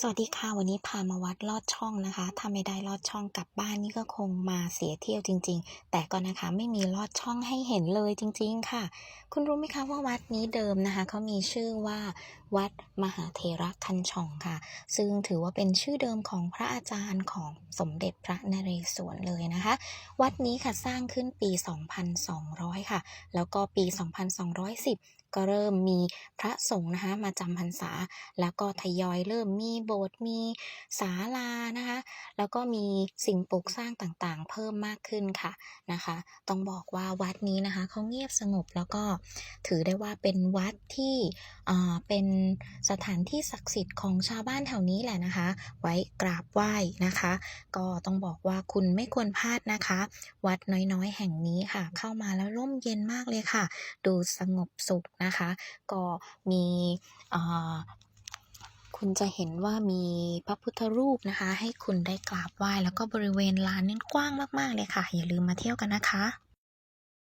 สวัสดีค่ะ วันนี้พามาวัดลอดช่องนะคะ ถ้าไม่ได้ลอดช่องกลับบ้านนี่ก็คงมาเสียเที่ยวจริง ๆ แต่ก็นะคะไม่มีลอดช่องให้เห็นเลยจริง ๆ ค่ะ คุณรู้ไหมคะว่าวัดนี้เดิมนะคะเขามีชื่อว่า วัดมหาเถระคันช่องค่ะ ซึ่งถือว่าเป็นชื่อเดิมของพระอาจารย์ของสมเด็จพระนเรศวรเลยนะคะ วัดนี้ค่ะสร้างขึ้นปี 2200 ค่ะ แล้วก็ปี 2210ก็เริ่มมีพระสงฆ์นะคะมาจำพรรษา แล้วก็ทยอยเริ่มมีโบสถ์มีศาลานะคะแล้วก็มีสิ่งปลูกสร้างต่างๆ เพิ่มมากขึ้นค่ะนะคะ ต้องบอกว่าวัดนี้นะคะเขาเงียบสงบแล้วก็ถือได้ว่าเป็นวัดที่เป็นสถานที่ศักดิ์สิทธิ์ของชาวบ้านแถวนี้แหละนะคะ ไว้กราบไหว้นะคะ ก็ต้องบอกว่าคุณไม่ควรพลาดนะคะ วัดน้อยๆ แห่งนี้ค่ะ เข้ามาแล้วร่มเย็นมากเลยค่ะ ดูสงบสุขนะคะ ก็มีคุณจะเห็นว่ามีพระพุทธรูปนะคะ ให้คุณได้กราบไหว้แล้วก็บริเวณลานนี่กว้างมาก ๆ เลยค่ะ อย่าลืมมาเที่ยวกันนะคะ